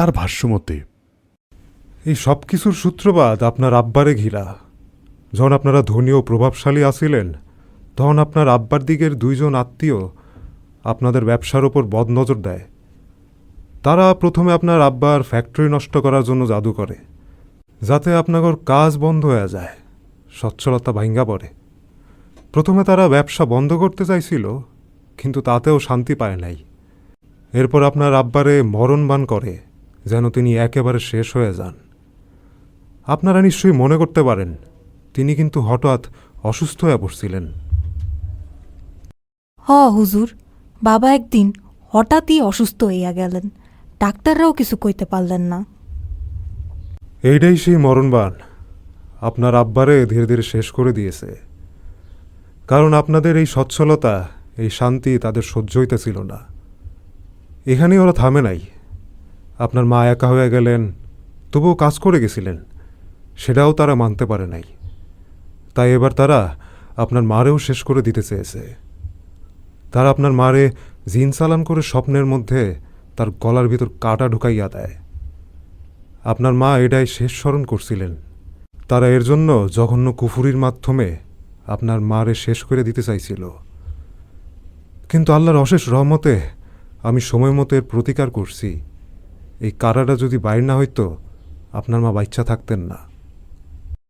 তার ভাষ্যমতে, এই সব কিছুর সূত্রপাত আপনার আব্বারে ঘিরা। যখন আপনারা ধনী ও প্রভাবশালী আছিলেন, তখন আপনার আব্বার দিকের দুইজন আত্মীয় আপনাদের ব্যবসার ওপর বদনজর দেয়। তারা প্রথমে আপনার আব্বার ফ্যাক্টরি নষ্ট করার জন্য জাদু করে, যাতে আপনার কাজ বন্ধ হয়ে যায়, সচ্ছলতা ভাঙ্গা পড়ে। প্রথমে তারা ব্যবসা বন্ধ করতে চাইছিল, কিন্তু তাতেও শান্তি পায় নাই। এরপর আপনার আব্বারে মরণবান করে যেন তিনি একেবারে শেষ হয়ে যান। আপনারা নিশ্চয়ই মনে করতে পারেন তিনি কিন্তু হঠাৎ অসুস্থ হয়ে পড়ছিলেন। হ হুজুর বাবা একদিন হঠাৎই অসুস্থ হইয়া গেলেন। ডাক্তাররাও কিছু কইতে পারলেন না। এইটাই সেই মরণবান আপনার আব্বারে ধীরে ধীরে শেষ করে দিয়েছে। কারণ আপনাদের এই সচ্ছলতা এই শান্তি তাদের সহ্য হইতেছিল না। এখানেই ওরা থামে নাই। আপনার মা একা হয়ে গেলেন, তবুও কাজ করে গেছিলেন, সেটাও তারা মানতে পারে নাই। তাই এবার তারা আপনার মারেও শেষ করে দিতে চেয়েছে। তারা আপনার মারে জিন চালান করে স্বপ্নের মধ্যে তার গলার ভিতর কাটা ঢুকাইয়া দেয়। আপনার মা এটাই শেষ স্মরণ করছিলেন। তারা এর জন্য জঘন্য কুফুরির মাধ্যমে আপনার মারে শেষ করে দিতে চাইছিল। কিন্তু আল্লাহর অশেষ রহমতে আমি সময় মতো এর প্রতিকার করছি। এই কারাটা যদি বাইর না হইতো আপনার মা বাচ্চা থাকতেন না।